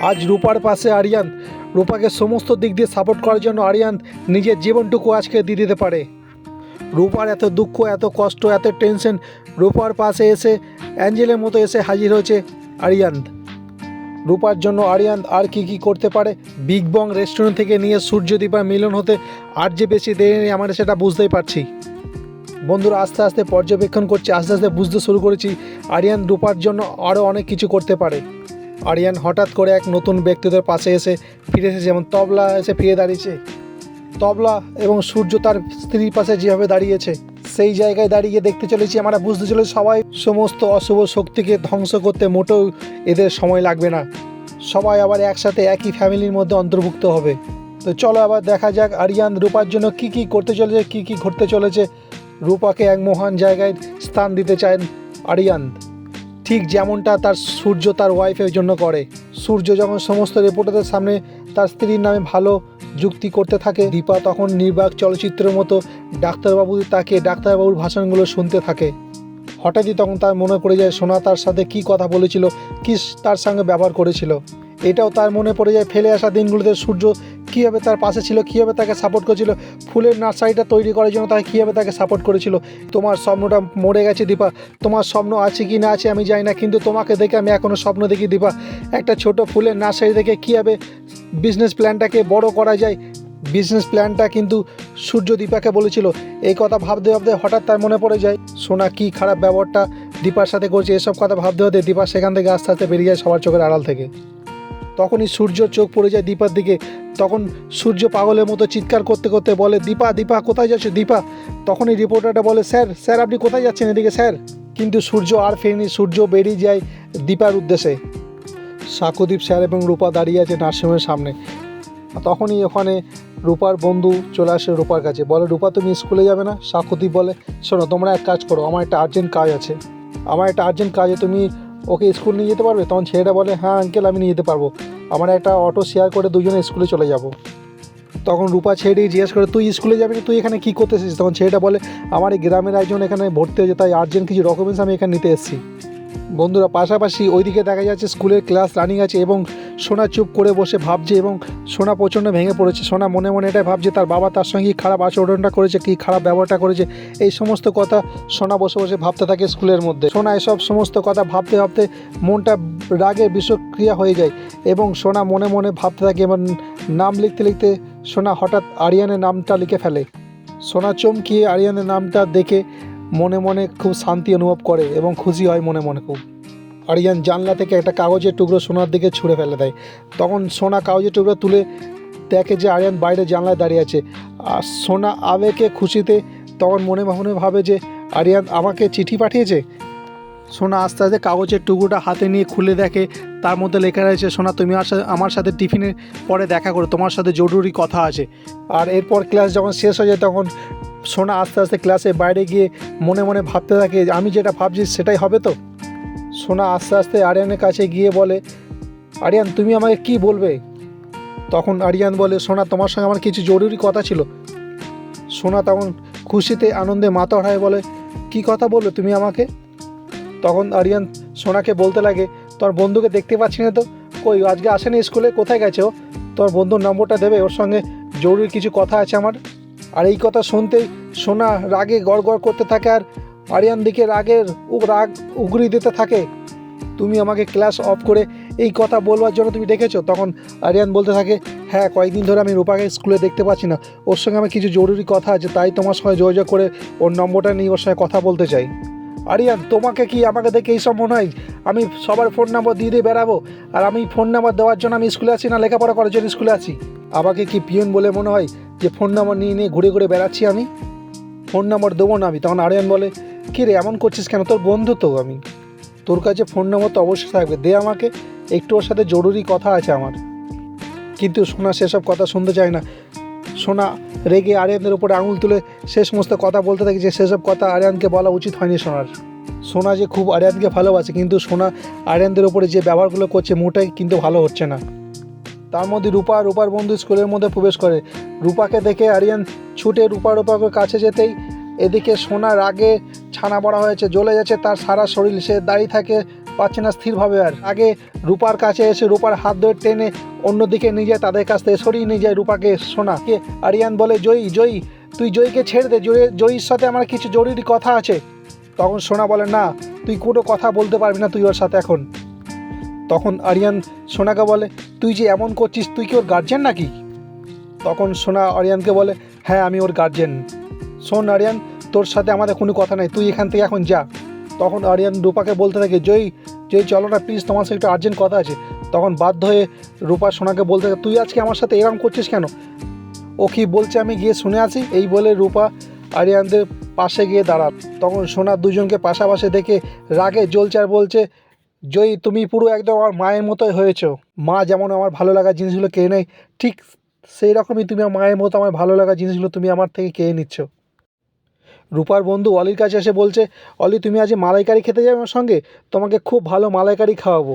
আজ রূপার পাশে আরিয়ান। রূপাকে সমস্ত দিক দিয়ে সাপোর্ট করার জন্য আরিয়ান নিজের জীবনটুকু আজকে দিয়ে দিতে পারে। রূপার এত দুঃখ, এত কষ্ট, এত টেনশন রূপার পাশে এসে অ্যাঞ্জেলের মতো এসে হাজির হয়েছে আরিয়ান। রূপার জন্য আরিয়ান আর কি কি করতে পারে? বিগ বং রেস্টুরেন্ট থেকে নিয়ে সূর্যদীপা মিলন হতে আর যে বেশি দেরি নেই, আমরা সেটা বুঝতেই পারছি। বন্ধুরা, আস্তে আস্তে পর্যবেক্ষণ করছি, আস্তে আস্তে বুঝতে শুরু করেছি, আরিয়ান রূপার জন্য আরও অনেক কিছু করতে পারে। আরিয়ান হঠাৎ করে এক নতুন ব্যক্তিদের পাশে এসে ফিরে এসেছে যেমন তবলা এসে ফিরে দাঁড়িয়েছে। তবলা এবং সূর্য তার স্ত্রীর পাশে যেভাবে দাঁড়িয়েছে, সেই জায়গায় দাঁড়িয়ে দেখতে চলেছি আমরা, বুঝতে চলেছি সবাই সমস্ত অশুভ শক্তিকে ধ্বংস করতে মোটেও এদের সময় লাগবে না। সবাই আবার একসাথে একই ফ্যামিলির মধ্যে অন্তর্ভুক্ত হবে। তো চলো আবার দেখা যাক আরিয়ান রূপার জন্য কি কি করতে চলেছে, কি কি ঘটতে চলেছে। রূপাকে এক মহান জায়গায় স্থান দিতে চান আরিয়ান। ঠিক যেমনটা তার সূর্য তার ওয়াইফের জন্য করে। সূর্য যখন সমস্ত রিপোর্টারদের সামনে তার স্ত্রীর নামে ভালো যুক্তি করতে থাকে, দীপা তখন নির্বাক চলচ্চিত্রের মতো ডাক্তারবাবু তাকে ডাক্তারবাবুর ভাষণগুলো শুনতে থাকে। হঠাৎই তখন তার মনে পড়ে যায়, সোনা তার সাথে কি কথা বলেছিল, কি তার সঙ্গে ব্যবহার করেছিল। এটাও তার মনে পড়ে যায়, ফেলে আসা দিনগুলোতে সূর্য কীভাবে তার পাশে ছিল কীভাবে তাকে সাপোর্ট করেছিল, ফুলের নার্সারিটা তৈরি করার জন্য তাকে কীভাবে তাকে সাপোর্ট করেছিল। তোমার স্বপ্নটা মরে গেছে দীপা। তোমার স্বপ্ন আছে কি না আছে আমি জানি না, কিন্তু তোমাকে দেখে আমি এখনও স্বপ্ন দেখি দীপা। একটা ছোট ফুলের নার্সারি দেখে কীভাবে বিজনেস প্ল্যানটাকে বড় করা যায়। বিজনেস প্ল্যানটা কিন্তু সূর্য দীপাকে বলেছিল। এই কথা ভাবতে ভাবতে হঠাৎ তার মনে পড়ে যায়, সোনা কি খারাপ ব্যবহারটা দীপার সাথে করছে, এসব কথা ভাবতে ভাবতে দীপা সেখান থেকে আস্তে আস্তে বেরিয়ে যায় সবার চোখের আড়াল থেকে। তখনই সূর্য চোখ পড়ে যায় দীপার দিকে। তখন সূর্য পাগলের মতো চিৎকার করতে করতে বলে, দীপা দীপা, কোথায় যাচ্ছে? দীপা। তখনই রিপোর্টারটা বলে, স্যার স্যার, আপনি কোথায় যাচ্ছেন এদিকে, স্যার? কিন্তু সূর্য আর ফেরেনি, সূর্য বেরিয়ে যায় দীপার উদ্দেশ্যে। সাকুদীপ স্যার এবং রূপা দাঁড়িয়ে আছে নার্সিংহোমের সামনে। তখনই ওখানে রূপার বন্ধু চলে আসে রূপার কাছে। বলে, রূপা, তুমি স্কুলে যাবে না? সাকুদীপ বলে, শোনো, তোমরা এক কাজ করো, আমার একটা আর্জেন্ট কাজ আছে। আমার একটা আর্জেন্ট কাজে তুমি ওকে স্কুল নিয়ে যেতে পারবে? তখন ছেলেটা বলে হ্যাঁ আঙ্কেল আমি নিয়ে যেতে পারব। আমার একটা অটো শেয়ার করে দুজনে স্কুলে চলে যাব। তখন রূপা ছেড়ে জিজ্ঞেস করে, তুই স্কুলে যাবি তুই এখানে কী করতে এসেছিস তখন ছেলেটা বলে, আমার এই গ্রামের একজন এখানে ভর্তি হয়েছে, তাই আর্জেন্ট কিছু ডকুমেন্টস আমি এখানে নিতে এসেছি। বন্ধুরা, পাশাপাশি ওইদিকে দেখা যাচ্ছে স্কুলের ক্লাস রানিং আছে এবং সোনা চুপ করে বসে ভাবছে এবং সোনা প্রচণ্ড ভেঙে পড়েছে। সোনা মনে মনে এটাই ভাবছে, তার বাবা তার সঙ্গে খারাপ আচরণটা করেছে, কী খারাপ ব্যবহারটা করেছে। এই সমস্ত কথা সোনা বসে বসে ভাবতে থাকে স্কুলের মধ্যে। সোনা এসব সমস্ত কথা ভাবতে ভাবতে মনটা রাগে বিষক্রিয়া হয়ে যায় এবং সোনা মনে মনে ভাবতে থাকে এবং নাম লিখতে লিখতে সোনা হঠাৎ আরিয়ানের নামটা লিখে ফেলে। সোনা চমকিয়ে আরিয়ানের নামটা দেখে মনে মনে খুব শান্তি অনুভব করে এবং খুশি হয় মনে মনে খুব। আরিয়ান জানলা থেকে একটা কাগজের টুকরো সোনার দিকে ছুঁড়ে ফেলে দেয়। তখন সোনা কাগজের টুকরো তুলে দেখে যে আরিয়ান বাইরে জানলায় দাঁড়িয়ে আছে। আর সোনা আবেগে খুশিতে তখন মনে মনে ভাবে যে, আরিয়ান আমাকে চিঠি পাঠিয়েছে? সোনা আস্তে আস্তে কাগজের টুকরোটা হাতে নিয়ে খুলে দেখে, তার মধ্যে লেখা রয়েছে, সোনা, তুমি আমার সাথে টিফিনের পরে দেখা করো, তোমার সাথে জরুরি কথা আছে। আর এরপর ক্লাস যখন শেষ হয়ে যায়, তখন সোনা আস্তে আস্তে ক্লাসে বাইরে গিয়ে মনে মনে ভাবতে থাকে আমি যেটা ভাবছি সেটাই হবে তো? সোনা আস্তে আস্তে আরিয়ানের কাছে গিয়ে বলে, আরিয়ান, তুমি আমাকে কি বলবে? তখন আরিয়ান বলে, সোনা, তোমার সঙ্গে আমার কিছু জরুরি কথা ছিল। সোনা তখন খুশিতে, আনন্দে মাথা ওঠায় বলে, কি কথা বলবে তুমি আমাকে? তখন আরিয়ান সোনাকে বলতে লাগে, তোর বন্ধুকে দেখতে পাচ্ছি না তো? কই, আজকে আসেনি স্কুলে? কোথায় গেছে ও? তোর বন্ধুর নম্বরটা দেবে? ওর সঙ্গে জরুরি কিছু কথা আছে আমার? আর এই কথা শুনতেই সোনা রাগে গড় গড় করতে থাকে আর আরিয়ান দিকে রাগের রাগ উগরি দিতে থাকে। তুমি আমাকে ক্লাস অফ করে এই কথা বলবার জন্য তুমি ডেকেছো? তখন আরিয়ান বলতে থাকে হ্যাঁ কয়েকদিন ধরে আমি রূপাকে স্কুলে দেখতে পাচ্ছি না। ওর সঙ্গে আমার কিছু জরুরি কথা আছে, তাই তোমার সঙ্গে যোগাযোগ করে ওর নম্বরটা নিয়ে ওর সঙ্গে কথা বলতে চাই। আরিয়ান, তোমাকে কি আমাকে দেখে এইসব মনে হয়? আমি সবার ফোন নাম্বার দিয়ে দিয়ে বেড়াবো? আর আমি ফোন নাম্বার দেওয়ার জন্য আমি স্কুলে আছি না? লেখাপড়া করার জন্য স্কুলে আছি? আমাকে কি পিয়ন বলে মনে হয়? যে ফোন নাম্বার নিয়ে নিয়ে ঘুরে ঘুরে বেড়াচ্ছি আমি ফোন নাম্বার দেবো না আমি। তখন আরিয়ান বলে, কী রে, এমন করছিস কেন? তোর বন্ধু তো আমি। তোর কাছে ফোন নাম্বার তো অবশ্যই থাকবে। দে আমাকে, একটু ওর সাথে জরুরি কথা আছে আমার। কিন্তু সোনা সেসব কথা শুনতে চায় না। সোনা রেগে আরিয়ানের উপরে আঙুল তুলে সে সমস্ত কথা বলতে থাকে যে সেসব কথা আরিয়ানকে বলা উচিত হয়নি সোনার। সোনা যে খুব আরিয়ানকে ভালোবাসে, কিন্তু সোনা আরিয়ানদের উপরে যে ব্যবহারগুলো করছে মোটাই কিন্তু ভালো হচ্ছে না। তার মধ্যে রূপা, রূপার বন্ধু স্কুলের মধ্যে প্রবেশ করে। রূপাকে দেখে আরিয়ান ছুটে রূপা রূপাকে কাছে যেতেই এদিকে সোনা রাগে ছানা বড়া হয়েছে, জ্বলে যাচ্ছে, তার সারা শরীর সে দাঁড়িয়ে থাকে, পাচ্ছে না স্থিরভাবে আর। আগে রূপার কাছে এসে রূপার হাত ধরে টেনে অন্যদিকে নিয়ে যায়, তাদের কাছ থেকে সরিয়ে নিয়ে যায় রূপাকে, সোনা। কে আরিয়ান বলে, জয়ী জয়ী, তুই জয়ীকে ছেড়ে দে, জয়ী, জয়ীর সাথে আমার কিছু জরুরি কথা আছে। তখন সোনা বলে, না, তুই কোনো কথা বলতে পারবি না, তুই ওর সাথে এখন। তখন আরিয়ান সোনাকে বলে, তুই যে এমন করছিস, তুই কি ওর গার্জেন নাকি? তখন সোনা আরিয়ানকে বলে হ্যাঁ আমি ওর গার্জেন শোন আরিয়ান, তোর সাথে আমাদের কোনো কথা নেই, তুই এখান থেকে এখন যা। তখন আরিয়ান রূপাকে বলতে থাকে, জয়ী জয়ী, চলো না প্লিজ তোমার সাথে একটু আর্জেন্ট কথা আছে। তখন বাধ্য হয়ে রূপা সোনাকে বলতে থাকে, তুই আজকে আমার সাথে এরকম করছিস কেন? ও কি বলছে আমি গিয়ে শুনে আসি, এই বলে রূপা আরিয়ানদের পাশে গিয়ে দাঁড়াল তখন সোনা দুজনকে পাশাপাশি দেখে রাগে জ্বলছে আর বলছে জয়ী, তুমি পুরো একদম আমার মায়ের মতোই হয়েছো। মা যেমন আমার ভালো লাগা জিনিসগুলো কেড়ে নেয়, ঠিক সেই রকমই তুমি আমার মায়ের মতো আমার ভালো লাগা জিনিসগুলো তুমি আমার থেকে কেড়ে নিচ্ছ। রূপার বন্ধু অলির কাছে এসে বলছে, অলি, তুমি আজ মালাইকারি খেতে যাবে আমার সঙ্গে? তোমাকে খুব ভালো মালাইকারি খাওয়াবো।